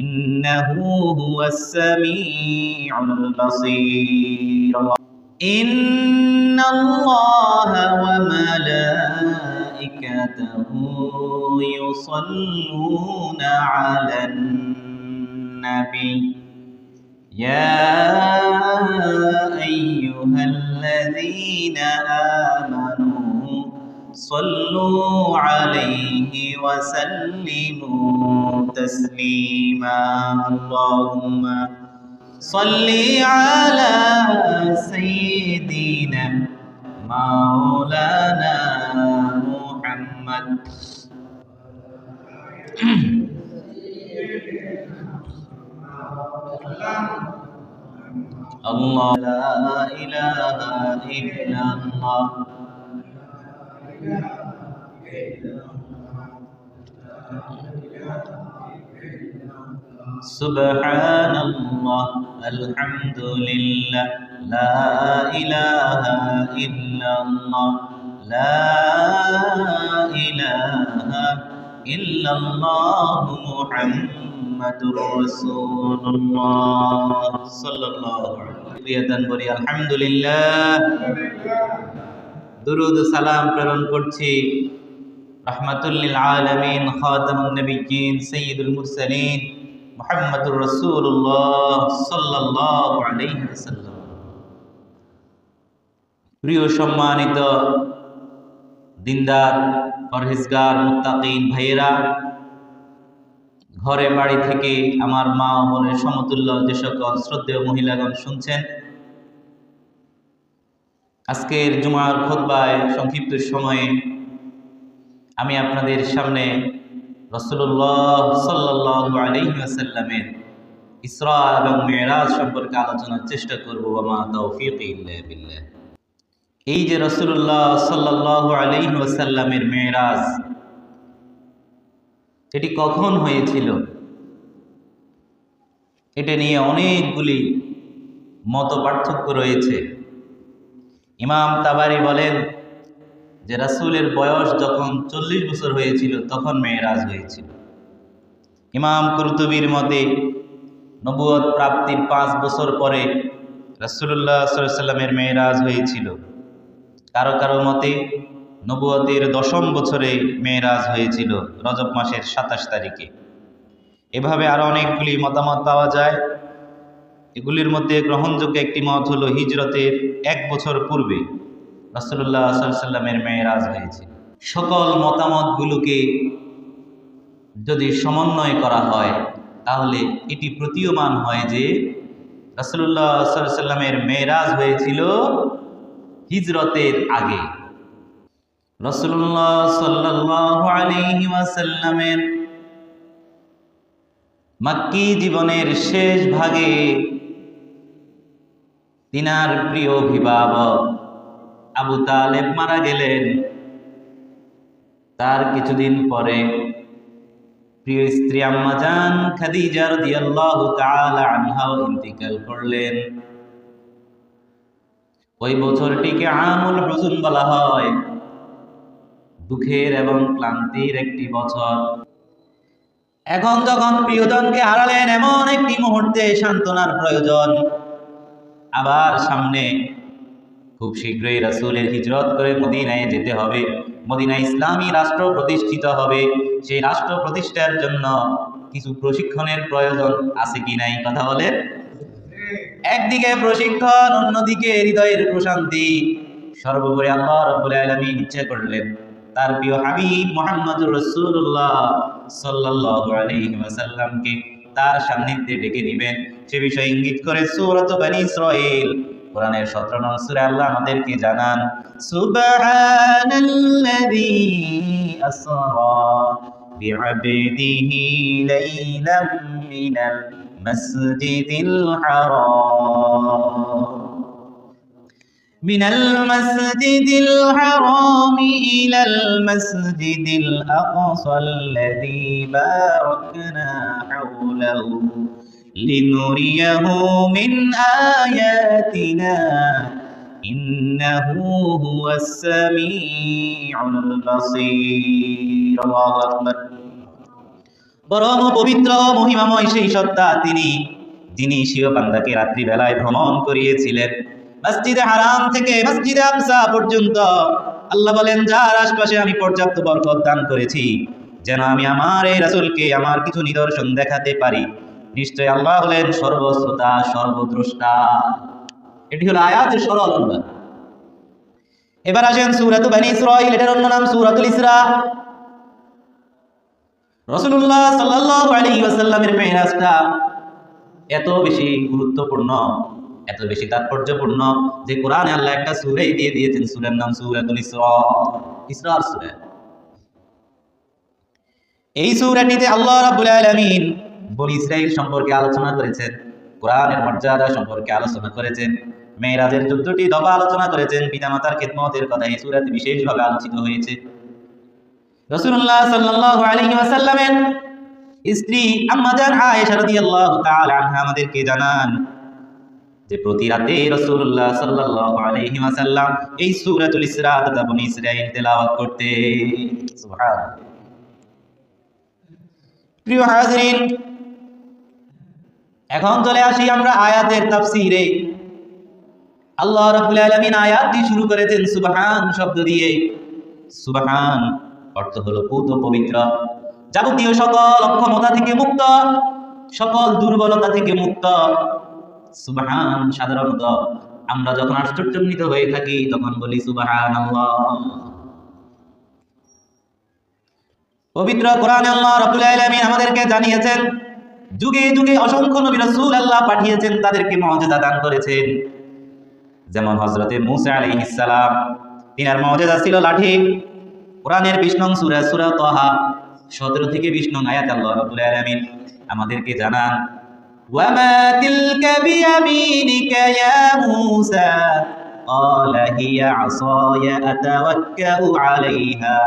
إنه هو السميع البصير. إن الله وملائكته يصلون على النبي. يا أيها الذين آمنوا صلوا عليه وسلموا تسليما. اللهم صل على سيدنا مولانا محمد. الله لا إله إلا الله. سبحان الله الحمد لله لا إله إلا الله لا إله إلا الله محمد رسول الله. صلى الله عليه وسلم. الحمد لله দুরুদ সালাম প্রেরণ করছি। রহমাতুল্লিল আলমিন মুহাম্মদুর রাসূলুল্লাহ সাল্লাল্লাহু আলাইহি প্রিয় সম্মানিত দিনদার, পরহেজগার, মুত্তাকিন ভাইয়েরা, ঘরে বাড়ি থেকে আমার মা ও বোনের সমতুল্য যে সকল শ্রদ্ধেয় মহিলাগণ শুনছেন আজকের জুমার খোদ্বায় সংক্ষিপ্ত সময়ে আমি আপনাদের সামনে রসুল্লাহ সাল্লাহ আলহিমের ইসরা এবং মেয়েরাজ সম্পর্কে আলোচনার চেষ্টা করব আমা তৌফিক এই যে রসুল্লাহ সাল্লাহ আলহিমের মেয়েরাজ এটি কখন হয়েছিল? এটা নিয়ে অনেকগুলি মত পার্থক্য রয়েছে। ইমাম তাবারি বলেন যে রাসুলের বয়স যখন চল্লিশ বছর হয়েছিল, তখন মেয়েরাজ হয়েছিল। ইমাম কুরতুবির মতে নবুয়ত প্রাপ্তির পাঁচ বছর পরে রাসুল্লাহ সাল্লামের মেয়েরাজ হয়েছিল। কারও কারও মতে নবুয়তের দশম বছরে মেয়েরাজ হয়েছিল, রজব মাসের সাতাশ তারিখে। এভাবে আরও অনেকগুলি মতামত পাওয়া যায়। এগুলির মধ্যে গ্রহণযোগ্য একটি মত হলো হিজরতের এক বছর পূর্বে রাসুল্লাহ সাল্লামের মেয়েরাজ হয়েছে সকল মতামতগুলোকে যদি সমন্বয় করা হয়, তাহলে এটি প্রতীয়মান হয় যে রাসুল্লাহ সাল্লামের মেয়েরাজ হয়েছিল হিজরতের আগে। রসুল্লাহ ওয়াসাল্লামের মাক্কি জীবনের শেষ ভাগে তিনার প্রিয় অভিভাবক আবু তালেব মারা গেলেন। তার কিছুদিন পরে প্রিয় স্ত্রী আম্মাজান খাদিজা রাদিয়াল্লাহু তাআলা আনহাও ইন্তিকাল করলেন। ওই বছরটিকে আমুল হুজুন বলা হয়। দুঃখের এবং ক্লান্তির একটি বছর। এখন যখন প্রিয়জনকে হারালেন, এমন একটি মুহূর্তে সান্ত্বনার প্রয়োজন। আবার সামনে খুব শীঘ্রই রাসুলের হিজরত করে মদিনায় যেতে হবে। মদিনায় ইসলামী রাষ্ট্র প্রতিষ্ঠিত হবে। সেই রাষ্ট্র প্রতিষ্ঠার জন্য কিছু প্রশিক্ষণের প্রয়োজন আছে কি নাই কথা বলে একদিকে প্রশিক্ষণ, অন্যদিকে হৃদয়ের প্রশান্তি। সর্বোপরি আল্লাহ রব্বুল আলামিন ইচ্ছা করলেন তার প্রিয় হাবিব মোহাম্মদুর রাসূলুল্লাহ সাল্লাল্লাহু আলাইহি ওয়াসাল্লামকে তার সান্নিধ্যে ডেকে নিবেন। সে বিষয়ে ইঙ্গিত করে সুরত বানি ইসরাঈল। কোরআনের 17 নং সুরে আল্লাহ আমাদেরকে জানান, সুবহানাল্লাযী হারাম। من المسجد الحرام إلى المسجد الأقصى الذي باركنا حوله لنريه من آياتنا إنه هو السميع البصير الله أكبر বরং পবিত্র মহিমাময় সেই সত্তা তিনি যিনি শিও বান্দাকে রাত্রিবেলায় ভ্রমণ করিয়েছিলেন মসজিদে হারাম থেকে মসজিদে আমসা পর্যন্ত। আল্লাহ বলেন, যার আশপাশে আমি পর্যাপ্ত বরকত দান করেছি, যেন আমি আমার এই রাসূলকে আমার কিছু নিদর্শন দেখাতে পারি। নিশ্চয় আল্লাহ হলেন সর্বশ্রোতা, সর্বদ্রষ্টা। এটি হলো আয়াতের সরল অনুবাদ এবার আসেন সূরাতু বানি ইসরাঈল, এটার অন্য নাম সূরাতুল ইসরা। রসুল্লাহ সাল্লাহ আলী ওয়াসাল্লামের মেহরাজটা এত বেশি গুরুত্বপূর্ণ। এত বেশি তাৎপর্যপূর্ণ যে কোরআনে আল্লাহ একটা সুরেই দিয়ে দিয়েছেন, সুরের নাম সুরাতুল ইসরা। ইসরার সুরে। এই সুরাটিতে আল্লাহ রাব্বুল আলামিন বনি ইসরাইল সম্পর্কে আলোচনা করেছেন, কোরআনের মর্যাদা সম্পর্কে আলোচনা করেছেন, মেয়েরাজের চোদ্দটি দফা আলোচনা করেছেন, পিতামাতার খেদমতের কথা এই সুরাতে বিশেষভাবে আলোচিত হয়েছে। রসুল্লাহ সাল্লাল্লাহু আলাইহি ওয়াসাল্লামের স্ত্রী আম্মাজান আয়েশা রাদিয়াল্লাহু তাআলা আনহা আমাদেরকে জানান যে প্রতি রাতে রাসূলুল্লাহ সাল্লাল্লাহু আলাইহি ওয়াসাল্লাম এই সূরাতুল ইসরা তথা বনি ইসরাঈল তেলাওয়াত করতে প্রিয় হাজিরিন, এখন চলে আসি আমরা আয়াতের তাফসীরে। আল্লাহ রাব্বুল আলামিন আয়াত দিয়ে শুরু করেছেন সুবহান শব্দ দিয়ে। সুবহান অর্থ হলো পুত পবিত্র, যাবতীয় সকল অক্ষমতা থেকে মুক্ত, সকল দুর্বলতা থেকে মুক্ত। সুবহান সাধারণত আমরা যখন আশ্চর্যান্বিত হয়ে থাকি, তখন বলি সুবহান পবিত্র কোরআনে আল্লাহ রাব্বুল আলামিন আমাদেরকে জানিয়েছেন, যুগে যুগে অসংখ্য নবী রাসূল আল্লাহ পাঠিয়েছেন, তাদেরকে মর্যাদা দান করেছেন। যেমন হযরতে মূসা আলাইহিস সালাম, তিনার মর্যাদা ছিল লাঠি। কোরআনের বিশ নং সূরা সূরা তাহা 17 থেকে 20 নং আয়াত আল্লাহ রাব্বুল আলামিন আমাদেরকে জানান وما تلك بيمينك يا موسى؟ قال هي عصاي أتوكأ عليها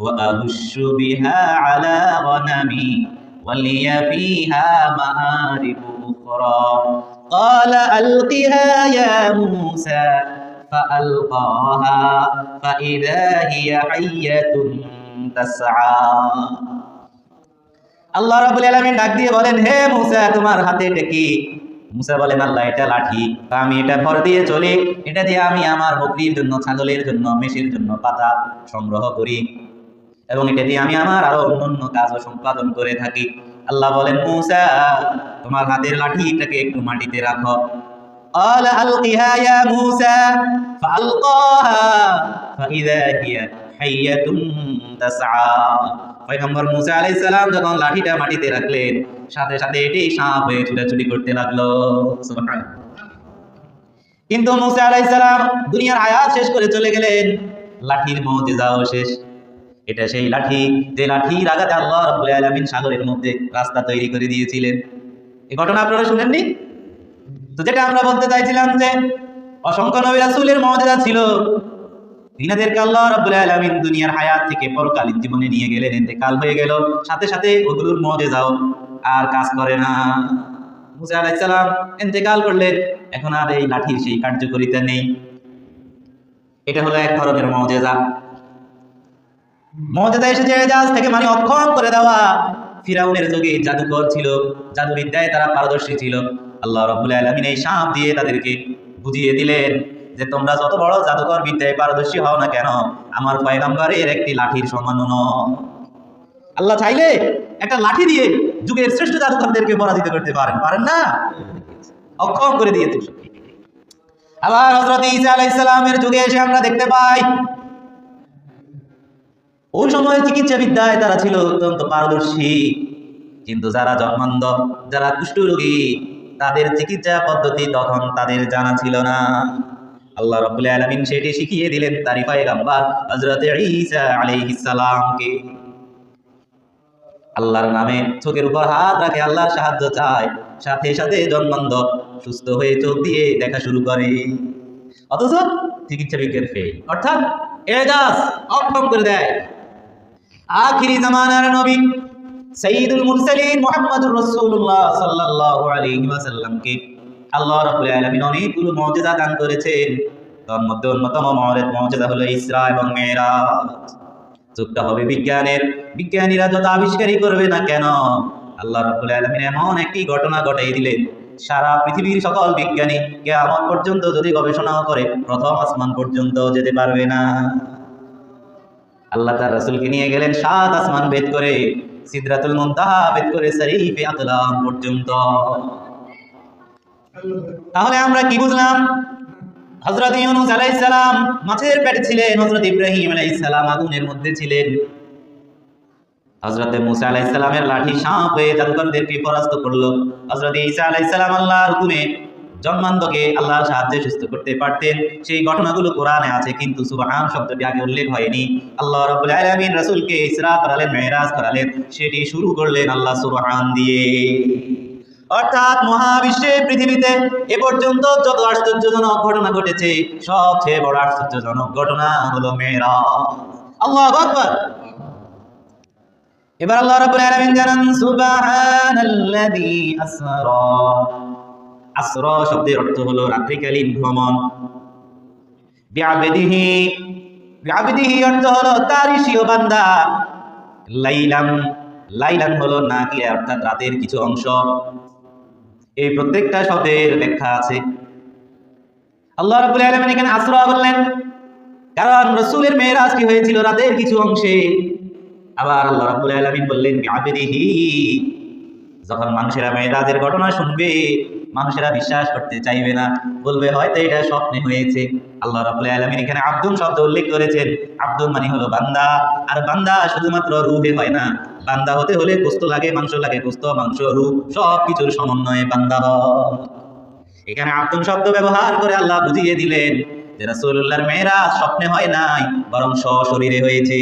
وأهش بها على غنمي ولي فيها مآرب أخرى قال ألقها يا موسى فألقاها فإذا هي حية تسعى আল্লাহ রাবুল আলমিন ডাক দিয়ে বলেন হে মুসা তোমার হাতে এটা কি মুসা বলেন আল্লাহ এটা লাঠি তা আমি এটা ভর দিয়ে চলি এটা দিয়ে আমি আমার বকরির জন্য ছাগলের জন্য মেষের জন্য পাতা সংগ্রহ করি এবং এটা দিয়ে আমি আমার আরো অন্যান্য কাজও সম্পাদন করে থাকি আল্লাহ বলেন মুসা তোমার হাতের লাঠিটাকে একটু মাটিতে রাখো قال ألقها يا موسى فألقاها فإذا هي حية تسعى পয়গম্বর মুসা আলাইহিস সালাম যখন লাঠিটা মাটিতে রাখলেন, সাথে সাথে এটি সাপ হয়ে ছুটাছুটি করতে লাগল। কিন্তু মুসা আলাইহিস সালাম দুনিয়ার আয়াত শেষ করে চলে গেলেন। লাঠির মুজিজাও শেষ। এটা সেই লাঠি, যে লাঠির আঘাতে আল্লাহ রাব্বুল আলামিন সাগরের মধ্যে রাস্তা তৈরি করে দিয়েছিলেন। এই ঘটনা আপনারা শুনেননি? তো যেটা আমরা বলতে চাইছিলাম যে, অসংখ্য নবী রাসূলের মর্যাদা ছিল তিনাদেরকে আল্লাহ রাব্বুল আলামিন দুনিয়ার হায়াত থেকে পরকালীন জীবনে নিয়ে গেলেন ইন্তেকাল হয়ে গেল। সাথে সাথে ওগুলোর মর্যাদাও আর কাজ করে না। মুসা আলাইহিস সালাম ইন্তেকাল এখন আর এই সেই নেই। এটা হলো এক ধরনের মর্যাদা মর্যাদা এসেছে এজাজ থেকে মানে অক্ষম করে দেওয়া। ফিরাউনের যুগে জাদুকর ছিল, জাদুবিদ্যায় তারা পারদর্শী ছিল। আল্লাহ রব্বুল আলমিন এই সাপ দিয়ে তাদেরকে বুঝিয়ে দিলেন যে তোমরা যত বড় জাদুকর বিদ্যায় পারদর্শী হও না কেন? আমার পয়গম্বরের একটি লাঠির সমান আল্লাহ চাইলে একটা লাঠি দিয়ে যুগের শ্রেষ্ঠ জাদুকরদেরকে পরাজিত করতে পারেন। পারেন না? অক্ষম করে দিয়েছে। আবার হজরত ইসা আলাইসালামের যুগে এসে আমরা দেখতে পাই, ওই সময় চিকিৎসা বিদ্যায় তারা ছিল অত্যন্ত পারদর্শী। কিন্তু যারা জন্মান্ধ, যারা কুষ্ঠরোগী, তাদের চিকিৎসা পদ্ধতি তখন তাদের জানা ছিল না। আল্লাহ রাব্বুল আলামিন সেটি শিখিয়ে দিলেন তারই পয়গম্বর হযরত ঈসা আলাইহিস সালামকে। আল্লাহর নামে চোখের উপর হাত রাখে আল্লাহর সাহায্য চায়। সাথে সাথে জন্মান্ধ সুস্থ হয়ে চোখ দিয়ে দেখা শুরু করে। অথচ চিকিৎসা বিজ্ঞান ফেল অর্থাৎ এজাজ অক্ষম করে দেয়। আখিরি জামানার নবী সঈদুল মুরসালিন মুহাম্মদুর রাসূলুল্লাহ সাল্লাল্লাহু আলাইহি ওয়াসাল্লামকে আল্লাহ রাব্বুল আলামিন অনেকগুলো মুজিজা দান করেছেন। তার মধ্যে অন্যতম মহরের মুজিজা হলো ইসরা এবং মেরাজ যুগটা হবে বিজ্ঞানের। বিজ্ঞানীরা যত আবিষ্কারই করবে না কেন, আল্লাহ রাব্বুল আলামিন এমন একটি ঘটনা ঘটাই দিলেন। সারা পৃথিবীর সকল বিজ্ঞানী কে কেয়ামত পর্যন্ত যদি গবেষণাও করে, প্রথম আসমান পর্যন্ত যেতে পারবে না। আল্লাহ তার রাসূলকে নিয়ে গেলেন সাত আসমান ভেদ করে, সিদরাতুল মুনতাহা ভেদ করে শরীফে আকলাম পর্যন্ত। তাহলে আমরা কি বুঝলাম? হযরত ইউনূস আলাইহিস সালাম মাছের পেটে ছিলেন, হযরত ইব্রাহিম আলাইহিস সালাম আগুনের মধ্যে ছিলেন। হযরত মুসা আলাইহিস সালামের লাঠি সাপ হয়ে জাদুকরদেরকে পরাস্ত করল। হযরত ঈসা আলাইহিস সালাম আল্লাহর হুকুমে জন্মান্ধকে আল্লাহর সাহায্যে সুস্থ করতে পারতেন। সেই ঘটনাগুলো কোরআনে আছে, কিন্তু সুবহান শব্দটি আগে উল্লেখ হয়নি। আল্লাহ রাব্বুল আলামিন রাসূলকে ইসরা করালেন মেরাজ করালেন, সেটি শুরু করলেন আল্লাহ সুবহান দিয়ে। অর্থাৎ মহাবিশ্বে, পৃথিবীতে এ পর্যন্ত যত আশ্চর্যজনক ঘটনা ঘটেছে সবচেয়ে বড় আশ্চর্যজনক ঘটনা হলো মেরাজ আল্লাহু এবার আল্লাহ রাব্বুল আলামিন জানান, সুবহানাল্লাযী আসরা। আসরা শব্দের অর্থ হলো রাত্রিকালীন ভ্রমণ। বিআবদিহি বিআবদিহি অর্থ হলো তারই স্বীয় বান্দা। লাইলাম লাইলান হলো নাকিয়া অর্থাৎ রাতের কিছু অংশ। এই প্রত্যেকটা শব্দের ব্যাখ্যা আছে। আল্লাহ রাব্বুল আলামিন এখানে আসরা বললেন কারণ রসুলের মেয়েরাজটি হয়েছিল? রাতের কিছু অংশে আবার আল্লাহ রাব্বুল আলামিন বললেন যখন মানুষেরা মেয়েরাজের ঘটনা শুনবে মানুষেরা বিশ্বাস করতে চাইবে না। বলবে, হয়তো এটা স্বপ্নে হয়েছে। আল্লাহ রাব্বুল আলামিন এখানে আব্দুল শব্দ উল্লেখ করেছেন। আব্দুল মানে হলো বান্দা। আর বান্দা শুধুমাত্র রূহে হয় না। বান্দা হতে হলে গোস্ত লাগে, মাংস লাগে গোস্ত মাংস, রূহ সব কিছুর সমন্বয়ে বান্দা এখানে আব্দুল শব্দ ব্যবহার করে আল্লাহ বুঝিয়ে দিলেন যে রাসূলুল্লাহর মেয়েরাজ স্বপ্নে হয় নাই, বরং সশরীরে হয়েছে।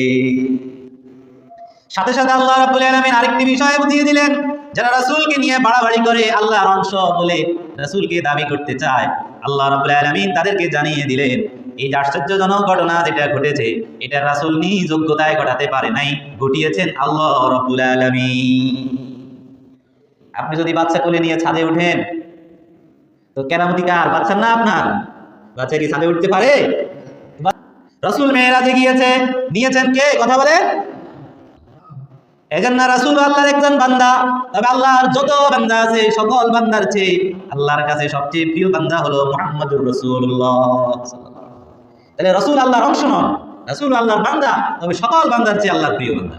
সাথে সাথে আল্লাহ রাব্বুল আলামিন আরেকটি বিষয় বুঝিয়ে দিলেন। যারা রাসূলকে নিয়ে বাড়াবাড়ি করে আল্লাহর অংশ বলে রাসূলকে দাবি করতে চায়, আল্লাহ রাব্বুল আলামিন তাদেরকে জানিয়ে দিলেন, এই যে আশ্চর্যজনক ঘটনা যেটা ঘটেছে, এটা রাসূল নিজ যোগ্যতায় ঘটাতে পারে নাই, ঘটিয়েছেন আল্লাহ রাব্বুল আলামিন। আপনি যদি বাচ্চা কোলে নিয়ে ছাদে ওঠেন, তো কেরামতি কার বাচ্চার না আপনার? বাচ্চা কি ছাদে উঠতে পারে? রসুল মেয়েরাজে গিয়েছে, নিয়েছেন কে? কথা বলে এজন্য রাসূল, আল্লাহর একজন বান্দা। তবে আল্লাহর যত বান্দা আছে, সকল বান্দার চেয়ে আল্লাহর কাছে সবচেয়ে প্রিয় বান্দা হলো মুহাম্মদুর রাসূলুল্লাহ তাহলে রাসূল আল্লাহর অংশ নন, রাসূল আল্লাহর বান্দা, তবে সকল বান্দার চেয়ে আল্লাহর প্রিয় বান্দা।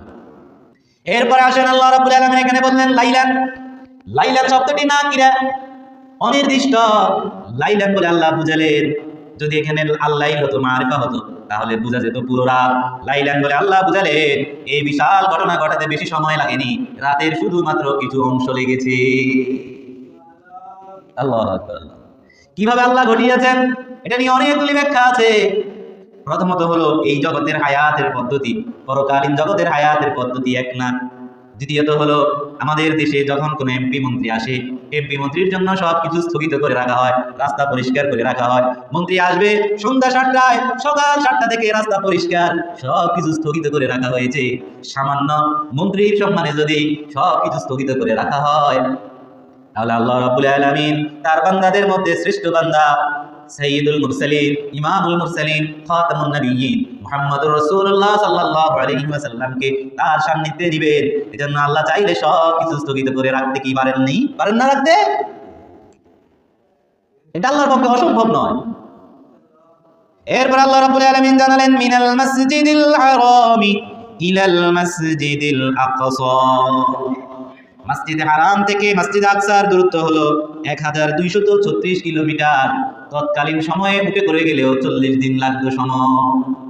এরপরে আসেন আল্লাহ রাব্বুল আলামিন, এখানে বললেন, লাইলান। লাইলান শব্দটি না কিরা অনির্দিষ্ট। লাইলান বলে আল্লাহ বুঝালেন যদি এখানে আল্লাহ হতো, মারিফা হতো, তাহলে বোঝা যেত পুরো রাত লাইলান বলে আল্লাহ বুঝালেন এই বিশাল ঘটনা ঘটাতে বেশি সময় লাগেনি। রাতের শুধুমাত্র কিছু অংশ লেগেছে। আল্লাহ। কীভাবে আল্লাহ ঘটিয়েছেন? এটা নিয়ে অনেকগুলি ব্যাখ্যা আছে। প্রথমত হলো, এই জগতের হায়াতের পদ্ধতি, পরকালীন জগতের হায়াতের পদ্ধতি এক না। দ্বিতীয়ত হলো, আমাদের দেশে যখন কোনো এমপি মন্ত্রী আসে, এমপি মন্ত্রীর জন্য সব কিছু স্থগিত করে রাখা হয়, রাস্তা পরিষ্কার করে রাখা হয়। মন্ত্রী আসবে সন্ধ্যা সাতটায়, সকাল সাতটা থেকে রাস্তা পরিষ্কার সব কিছু স্থগিত করে রাখা হয়েছে। সামান্য মন্ত্রীর সম্মানে যদি সব কিছু স্থগিত করে রাখা হয়, তাহলে আল্লাহ রাব্বুল আলামিন তার বান্দাদের মধ্যে শ্রেষ্ঠ বান্দা, সাইয়্যিদুল মুরসালিন, ইমামুল মুরসালিন, খাতামুন নবিয়্যিন। মুহাম্মদুর রাসূলুল্লাহ সাল্লাল্লাহু আলাইহি ওয়াসাল্লামকে তার সান্নিধ্যে দিবেন। এজন্য আল্লাহ চাইলে সব কিছু স্থগিত করে রাখতে কি পারেননি পারেন না রাখতে? এটা আল্লাহর পক্ষে অসম্ভব নয়। এরপর আল্লাহ রাব্বুল আলামিন জানালেন, মিনাল মাসজিদিল হারামি ইলাল মাসজিদিল আকসা। মসজিদে হারাম থেকে মসজিদ আকসার দূরত্ব হলো এক হাজার ছত্রিশ কিলোমিটার। তৎকালীন সময়ে উঠে করে গেলেও চল্লিশ দিন লাগতো সময়।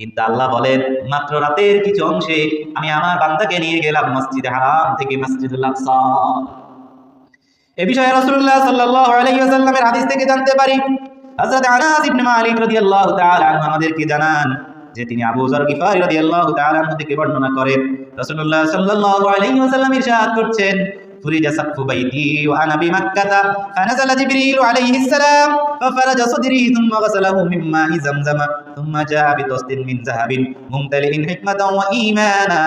কিন্তু আল্লাহ বলেন মাত্র রাতের কিছু অংশে আমি আমার বান্দাকে নিয়ে গেলাম মসজিদে হারাম থেকে মসজিদুল আকসা এ বিষয়ে রাসূলুল্লাহ সাল্লাল্লাহু আলাইহি ওয়াসাল্লামের হাদিস থেকে জানতে পারি হযরত আনাস ইবনে মালিক রাদিয়াল্লাহু তাআলা আনহু আমাদেরকে জানান যে তিনি আবু যর গিফারি রাদিয়াল্লাহু তাআলা আনহু থেকে বর্ণনা করেন রাসূলুল্লাহ সাল্লাল্লাহু আলাইহি ওয়াসাল্লাম ইরশাদ করছেন فرج سقف بيتي وأنا بمكة فنزل جبريل عليه السلام ففرج صدري ثم غسله من ماء زمزم ثم جاء بطست من ذهب ممتلئ حكمة وإيمانا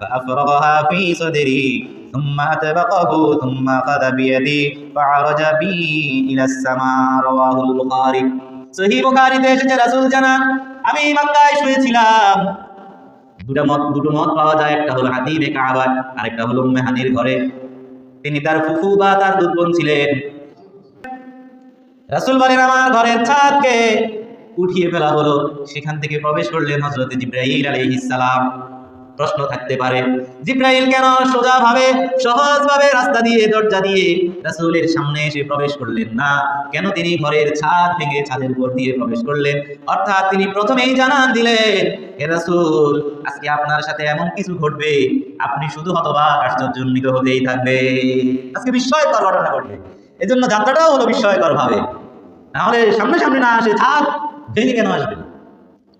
فأفرغها في صدري ثم أتبقه ثم أخذ بيدي فعرج بي إلى السماء رواه البخاري সহি বুখারীতে এসেছে রাসূল জানান আমি মক্কায় শুয়েছিলাম দুটো মত দুটো মত পাওয়া যায় একটা হলো হাতিমে কাবা আরেকটা হলো উম্মে হানির ঘরে তিনি তার ফুফু বা তার দুধ বোন ছিলেন রাসূল বলেন আমার ঘরের ছাদকে উঠিয়ে ফেলা হলো। সেখান থেকে প্রবেশ করলেন হযরত জিব্রাইল আলাইহিস সালাম। প্রশ্ন থাকতে পারে, জিব্রাইল কেন সোজা ভাবে সহজ ভাবে রাস্তা দিয়ে, দরজা দিয়ে রাসূলের সামনে এসে প্রবেশ করলেন না? কেন তিনি ঘরের ছাদ ভেঙে ছাদের উপর দিয়ে প্রবেশ করলেন? অর্থাৎ তিনি প্রথমেই জানান দিলেন, হে রাসূল, আজকে আপনার সাথে এমন কিছু ঘটবে। আপনি শুধু হতবাক আশ্চর্যান্বিত হতেই থাকবে। আজকে বিস্ময়কর ঘটনা ঘটবে। এজন্য যাত্রাটাও হলো বিস্ময়কর ভাবে নাহলে সামনে সামনে না আসে ছাদ ভেঙে কেন আসবেন?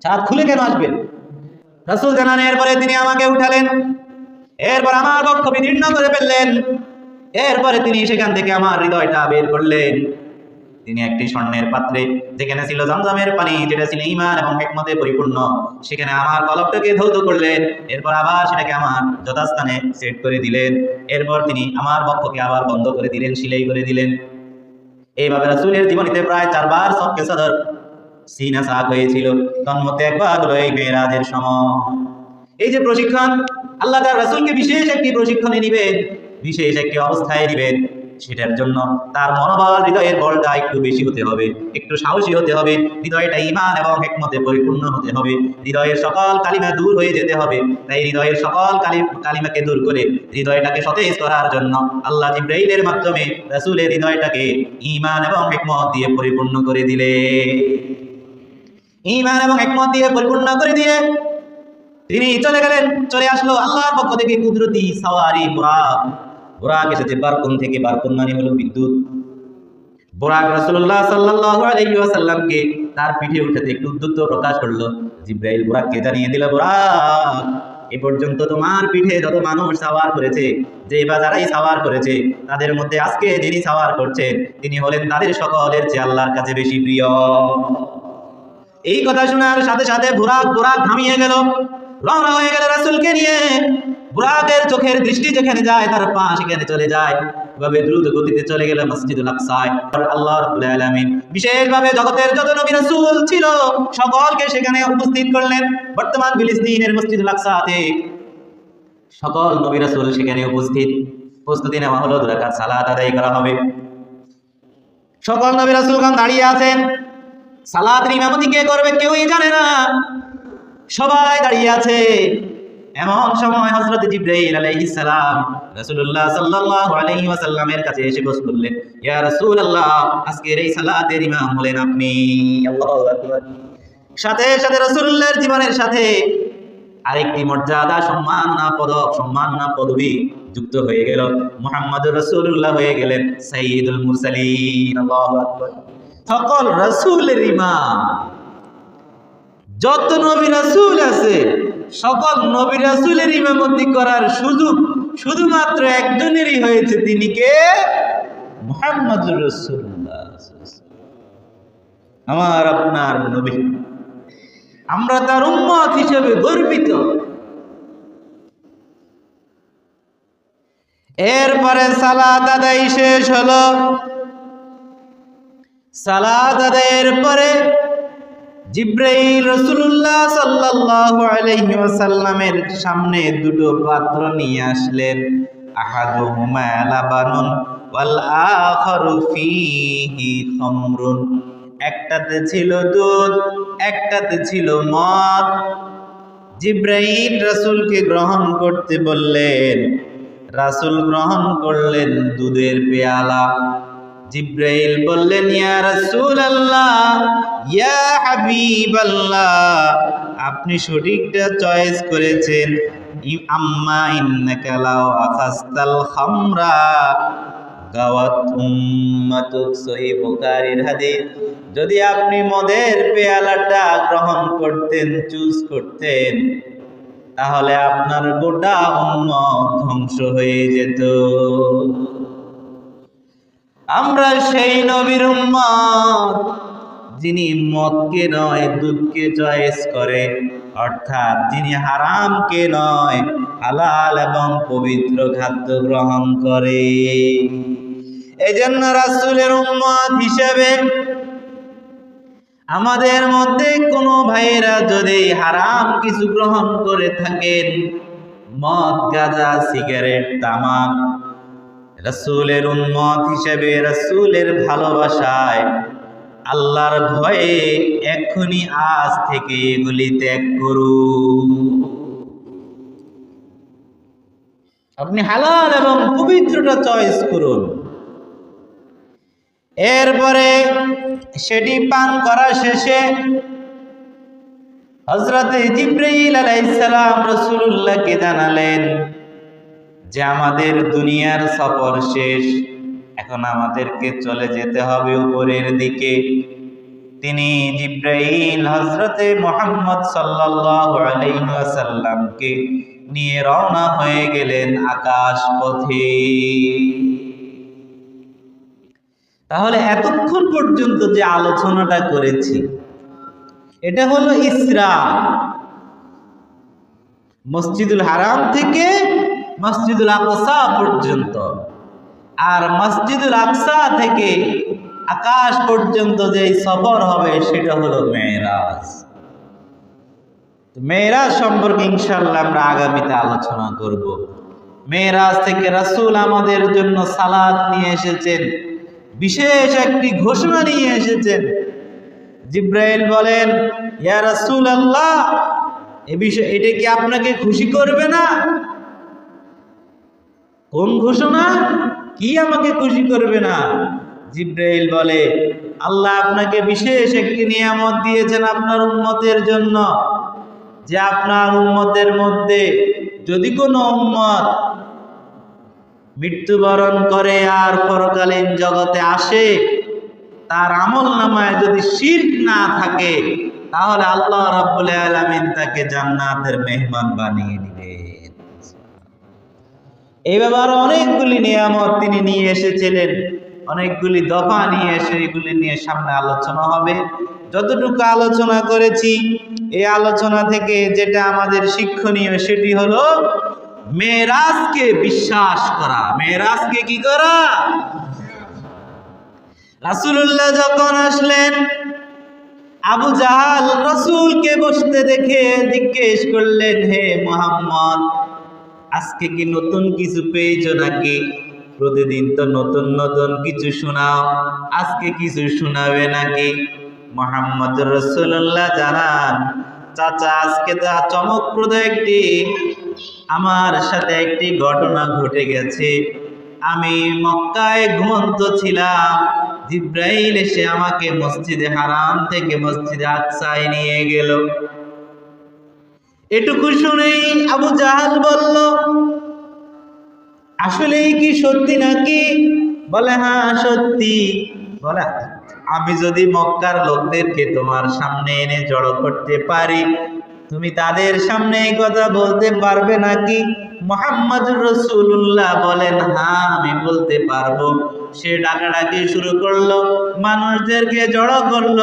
ছাদ খুলে কেন আসবেন? রাসূল জানান, এরপরে তিনি আমাকে উঠালেন, এরপর আমার বক্ষ বিদীর্ণ করে ফেললেন, এরপরে তিনি সেখান থেকে আমার হৃদয়টা বের করলেন। তিনি একটি স্বর্ণের পাত্রে, যেখানে ছিল জমজমের পানি, যেটা ছিল ইমান এবং একমতে পরিপূর্ণ, সেখানে আমার কলপটাকে ধৌত করলেন, এরপর আবার সেটাকে আমার যথাস্থানে সেট করে দিলেন, এরপর তিনি আমার বক্ষকে আবার বন্ধ করে দিলেন, সিলাই করে দিলেন। এইভাবে রাসূলের জীবনীতে প্রায় চারবার সবকে সদর সিনা সাক হয়েছিল। তন্মধ্যে একবার হলো এই মেয়েরাজের এই যে প্রশিক্ষণ, আল্লাহ তার রাসূলকে বিশেষ একটি প্রশিক্ষণে নিবেন, বিশেষ একটি অবস্থায় নিবেন। সেটার জন্য তার মনোবল, হৃদয়ের বলটা একটু বেশি হতে হবে, একটু সাহসী হতে হবে, হৃদয়টা ইমান এবং একমতে পরিপূর্ণ হতে হবে। হৃদয়ের সকল কালিমা দূর হয়ে যেতে হবে। তাই হৃদয়ের সকল কালি কালিমাকে দূর করে হৃদয়টাকে সতেজ করার জন্য আল্লাহ জিব্রাইলের মাধ্যমে রাসূলের হৃদয়টাকে ইমান এবং একমত দিয়ে পরিপূর্ণ করে দিলে ইমান এবং একমত দিয়ে পরিপূর্ণ করে দিয়ে তিনি চলে গেলেন, চলে আসলো আল্লাহর পক্ষ থেকে কুদরতি সাওয়ারি বুরাক। বুরাক এসেছে বারকুন থেকে, বারকুন মানে হলো বিদ্যুৎ। বুরাক রাসূলুল্লাহ সাল্লাল্লাহু আলাইহি ওয়াসাল্লামকে তার পিঠে উঠাতে একটু উদ্যুত প্রকাশ করল। জিব্রাইল, বুরাককে জানিয়ে দিল, বুরাক, এ পর্যন্ত তোমার পিঠে যত মানুষ সাওয়ার করেছে, যে বা যারাই সাওয়ার করেছে, তাদের মধ্যে আজকে যিনি সাওয়ার করছেন, তিনি হলেন তাদের সকলের চেয়ে আল্লাহর কাছে বেশি প্রিয়। এই কথা শোনার সাথে সাথে বুরাক বুরাক ঘামিয়ে গেল। রওনা হয়ে গেল রাসূলকে নিয়ে। বুরাকের চোখের দৃষ্টি যেখানে যায়, তার পা সেখানে চলে যায়। এভাবে দ্রুত গতিতে চলে গেল মসজিদুল আকসায়। আল্লাহ রাব্বুল আলামিন বিশেষভাবে জগতের যত নবী রাসূল ছিল, সকলকে সেখানে উপস্থিত করলেন। বর্তমান ফিলিস্তিনের মসজিদুল আকসাতে সকল নবী রাসূল সেখানে উপস্থিত। প্রস্তুতি নেওয়া হলো, দুরাকাত সালাত আদায় করা হবে। সকল নবী রাসূলগণ দাঁড়িয়ে আছেন। সালাতের ইমামতি কে করবে কেউই জানে না। সবাই দাঁড়িয়ে আছে। এমন সময় হযরত জিবরাইল আলাইহিস সালাম রাসূলুল্লাহ সাল্লাল্লাহু আলাইহি ওয়াসাল্লামের কাছে এসে বস করলেন। ইয়া রাসূলুল্লাহ, আজকের এই সালাতের ইমাম হলেন আপনি। আল্লাহু আকবার। সাথে সাথে রাসূলুল্লাহর জীবনের সাথে আরেকটি মর্যাদা সম্মাননা পদক সম্মাননা পদবি যুক্ত হয়ে গেল। মুহাম্মদুর রাসূলুল্লাহ হয়ে গেলেন সাইয়্যিদুল মুরসালিন। আল্লাহু আকবার। সকল রাসূলের ইমাম। যত নবী রাসূল আছে, সকল নবী রাসূলের ইমামতি করার সুযোগ শুধুমাত্র একজনেরই হয়েছে, তিনি কে? মুহাম্মদুর রাসূলুল্লাহ। আমার আপনার নবী। আমরা তার উম্মত হিসেবে গর্বিত। এরপরে সালাত আদায় শেষ হলো। আদায়ের পরে জিব্রাইল রসুল্লাহ সাল্লাল্লাহু আলাইহি ওয়াসাল্লামের সামনে দুটো পাত্র নিয়ে আসলেন। আহাদুহুমা লাবানুন ওয়াল আখারু ফীহি খামরুন। একটাতে ছিল দুধ, একটাতে ছিল মদ। জিব্রাইল রাসূলকে গ্রহণ করতে বললেন, রাসূল গ্রহণ করলেন দুধের পেয়ালা। জিব্রাইল বললেন, ইয়া রাসূলুল্লাহ, ইয়া হাবিবাল্লাহ, আপনি সঠিকটা চয়েস করেছেন। আম্মা ইন্নাকা লাও আখাস্তাল খামরা। গাওয়াত উম্মাতুক সহিহ বুখারীর হাদিস। যদি আপনি মদের পেয়ালাটা গ্রহণ করতেন, চুজ করতেন, তাহলে আপনার গোটা উম্মত ধ্বংস হয়ে যেত। আমরা সেই নবীর উম্মত, যিনি মদকে নয়, দুধকে চয়েস করে। অর্থাৎ যিনি হারামকে নয়, হালাল এবং পবিত্র খাদ্য গ্রহণ করে। এই জন্য রাসুলের উম্মত হিসেবে আমাদের মধ্যে কোনো ভাইয়েরা যদি হারাম কিছু গ্রহণ করে থাকেন, মদ, গাঁজা, সিগারেট, তামাক রসুলের উন্মত হিসেবে রসুলের ভালোবাসায় আল্লাহর ভয়ে এক্ষুনি আজ থেকে এগুলি ত্যাগ করুন। আপনি হালাল এবং পবিত্রটা চয়েস করুন। এরপরে সেটি পান করা শেষে হজরত জিব্রাইল আলাইসালাম রসুল্লাহকে জানালেন যে আমাদের দুনিয়ার সফর শেষ, এখন আমাদেরকে চলে যেতে হবে উপরের দিকে। তিনি জিব্রাইল হজরতে মোহাম্মদ সাল্লাল্লাহু আলাইহি নিয়ে রওনা হয়ে গেলেন আকাশ পথে তাহলে এতক্ষণ পর্যন্ত যে আলোচনাটা করেছি, এটা হলো ইসরা। মসজিদুল হারাম থেকে মসজিদুল আকসা পর্যন্ত। আর মসজিদুল আকসা থেকে আকাশ পর্যন্ত যে সফর হবে, সেটা হলো মেয়েরাজ। মেয়েরাজ সম্পর্কে ইনশাল্লাহ আমরা আগামীতে আলোচনা করব। মেয়েরাজ থেকে রাসূল আমাদের জন্য সালাদ নিয়ে এসেছেন, বিশেষ একটি ঘোষণা নিয়ে এসেছেন। জিব্রাইল বলেন, ইয়া রাসূল আল্লাহ এ বিষয়ে, এটা কি আপনাকে খুশি করবে না? কোন ঘোষণা? কি আমাকে খুশি করবে না? জিব্রাইল বলে, আল্লাহ আপনাকে বিশেষ একটি নিয়ামত দিয়েছেন আপনার উম্মতের জন্য, যে আপনার উম্মতের মধ্যে যদি কোনো উম্মত মৃত্যুবরণ করে আর পরকালীন জগতে আসে, তার আমল নামায় যদি শির না থাকে, তাহলে আল্লাহ রাব্বুল আলামিন তাকে জান্নাতের মেহমান বানিয়ে এই ব্যাপারে অনেকগুলি নিয়ামত তিনি নিয়ে এসেছিলেন। অনেকগুলি দফা নিয়ে এসে এগুলি নিয়ে সামনে আলোচনা হবে। যতটুকু আলোচনা করেছি, এই আলোচনা থেকে যেটা আমাদের শিক্ষণীয় সেটি হলো, মেয়েরাজকে বিশ্বাস করা। মেয়েরাজকে কি করা? রাসূলুল্লাহ যখন আসলেন, আবু জাহাল রসুলকে বসতে দেখে জিজ্ঞেস করলেন, হে মোহাম্মদ আজকে কি নতুন কিছু পেয়েছ নাকি? প্রতিদিন তো নতুন নতুন কিছু শোনাও। আজকে কিছু শোনাবে নাকি? মোহাম্মদ রসুল্লাহ জানান, চাচা, আজকে যা চমকপ্রদ একটি, আমার সাথে একটি ঘটনা ঘটে গেছে। আমি মক্কায় ঘুমন্ত ছিলাম। জিব্রাইল এসে আমাকে মসজিদে হারাম থেকে মসজিদে আকসায় নিয়ে গেল। এটুকু শুনেই আবু জাহাল বলল, আসলেই কি সত্যি নাকি? বলে হ্যাঁ সত্যি। বলে, আমি যদি মক্কার লোকদেরকে তোমার সামনে এনে জড়ো করতে পারি, তুমি তাদের সামনে এই কথা বলতে পারবে নাকি? মোহাম্মদ রসুল্লাহ বলেন হ্যাঁ আমি বলতে পারব। সে ডাকাডাকি শুরু করল, মানুষদেরকে জড়ো করল।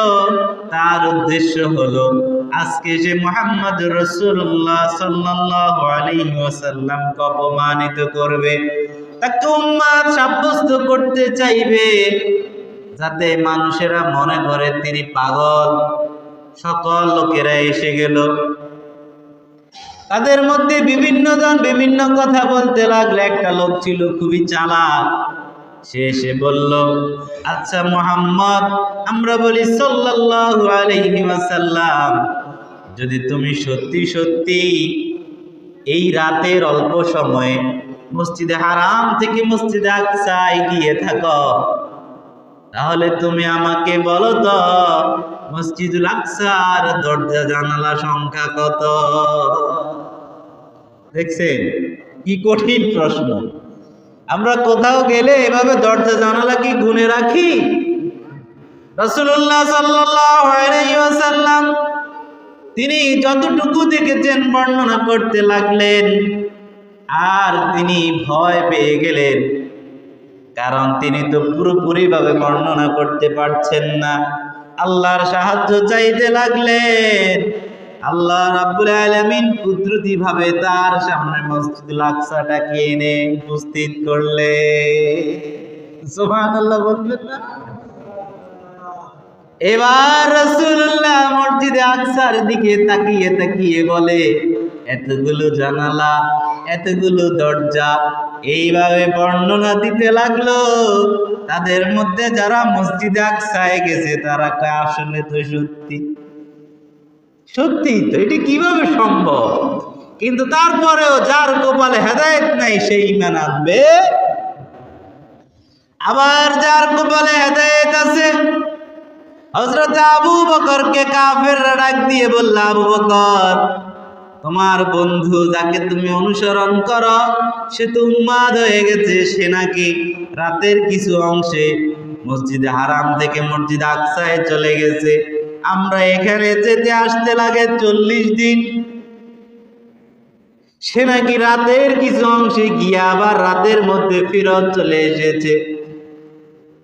তার উদ্দেশ্য হলো আজকে যে মোহাম্মদ রসুল্লাহ সাল্লাহ আলী ওয়াসাল্লামকে অপমানিত করবে, তাকে উম্মাদ সাব্যস্ত করতে চাইবে, যাতে মানুষেরা মনে করে তিনি পাগল। সকল লোকেরা এসে গেল। তাদের মধ্যে বিভিন্ন জন বিভিন্ন কথা বলতে লাগল একটা লোক ছিল খুবই চালাক। সে এসে বলল আচ্ছা মোহাম্মদ, আমরা বলি সাল্লাল্লাহু আলাইহি ওয়াসাল্লাম। যদি তুমি সত্যি সত্যি এই রাতের অল্প সময়ে মসজিদে হারাম থেকে মসজিদে আকসায় গিয়ে থাকো, তাহলে তুমি আমাকে বলো তো, মসজিদুল আকসার দরজা জানালা সংখ্যা কত? দেখছেন, কি কঠিন প্রশ্ন। আমরা কোথাও গেলে এভাবে দরজা জানালা কি গুনে রাখি? ওয়াসাল্লাম, তিনি যতটুকু দেখেছেন বর্ণনা করতে লাগলেন, আর তিনি ভয় পেয়ে গেলেন, কারণ তিনি তো পুরোপুরিভাবে বর্ণনা করতে পারছেন না। আল্লাহর সাহায্য চাইতে লাগলেন। আল্লাহ রাব্বুল আলামিন কুদরতি ভাবে তার সামনে মসজিদুল আকসাটাকে এনে উপস্থিত করলে? সুবহানাল্লাহ বলবেন না? এবার রাসূলুল্লাহ মসজিদে আকসার দিকে তাকিয়ে তাকিয়ে বলে, এতগুলো জানালা, এতগুলো দরজা, এইভাবে বর্ণনা দিতে লাগল? তাদের মধ্যে যারা মসজিদে আকসায় গেছে, তারা আসলে তো সত্যি? সত্যি তো, এটি কীভাবে সম্ভব? কিন্তু তারপরেও যার কপালে হেদায়েত নাই, সেই ইমান আনবে। আবার যার কপালে হেদায়েত আছে হজরত আবু বকরকে কাফের ডাক দিয়ে বলল, আবু বকর, তোমার বন্ধু যাকে তুমি অনুসরণ করো, সে তো উন্মাদ হয়ে গেছে, সে নাকি রাতের কিছু অংশে মসজিদে হারাম থেকে মসজিদ আকসায় চলে গেছে। আমরা এখানে যেতে আসতে লাগে চল্লিশ দিন। সে নাকি রাতের কিছু অংশে গিয়ে আবার রাতের মধ্যে ফেরত চলে এসেছে।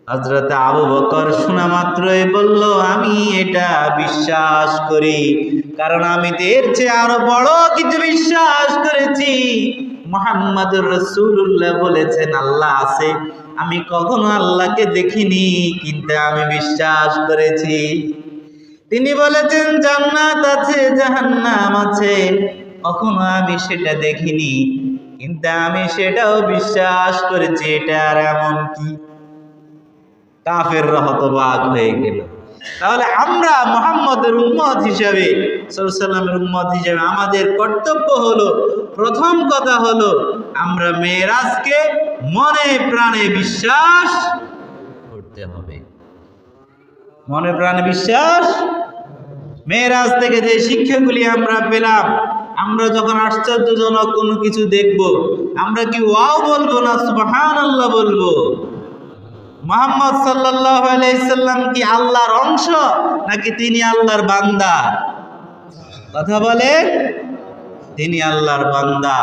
হজরত আবু বকর শোনা মাত্রই বলল, আমি এটা বিশ্বাস করি, কারণ আমি এর চেয়ে আরও বড় কিছু বিশ্বাস করেছি। মোহাম্মদ রসুল্লাহ বলেছেন, আল্লাহ আছে। আমি কখনো আল্লাহকে দেখিনি, কিন্তু আমি বিশ্বাস করেছি। তিনি বলেছেন, জান্নাত আছে, জাহান্নাম আছে। কখনো আমি সেটা দেখিনি, কিন্তু আমি সেটাও বিশ্বাস করেছি, এটা আর এমন কি? কাফের হতবাক হয়ে গেল। তাহলে আমরা মোহাম্মদের উম্মত হিসাবে সাল্লামের উম্মত হিসাবে আমাদের কর্তব্য হলো, প্রথম কথা হলো, আমরা মেয়েরাজকে মনে প্রাণে বিশ্বাস করতে হবে। মনে প্রাণে বিশ্বাস মেয়েরাজ থেকে যে শিক্ষাগুলি আমরা পেলাম, আমরা যখন আশ্চর্যজনক কোনো কিছু দেখব, আমরা কি ওয়াও বলব না সুবহান আল্লাহ বলব? মোহাম্মদ সাল্লাহ আলাইসাল্লাম কি আল্লাহর অংশ, নাকি তিনি আল্লাহর বান্দা? কথা বলে, তিনি আল্লাহর বান্দা।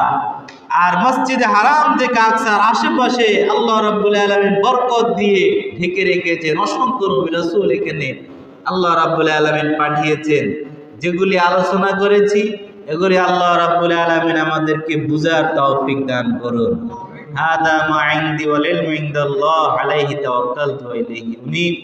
আর মসজিদে হারাম থেকে আকসার আশেপাশে আল্লাহ রাব্বুল আলমিন বরকত দিয়ে ঢেকে রেখেছেন, অসংখ্য নবী রাসূল এখানে আল্লাহ রাব্বুল আলমিন পাঠিয়েছেন যেগুলি আলোচনা করেছি এগুলি আল্লাহ রাব্বুল আলমিন আমাদেরকে বুঝার তৌফিক দান করুন هذا ما عندي والعلم عند الله عليه توكلت وإليه أنيب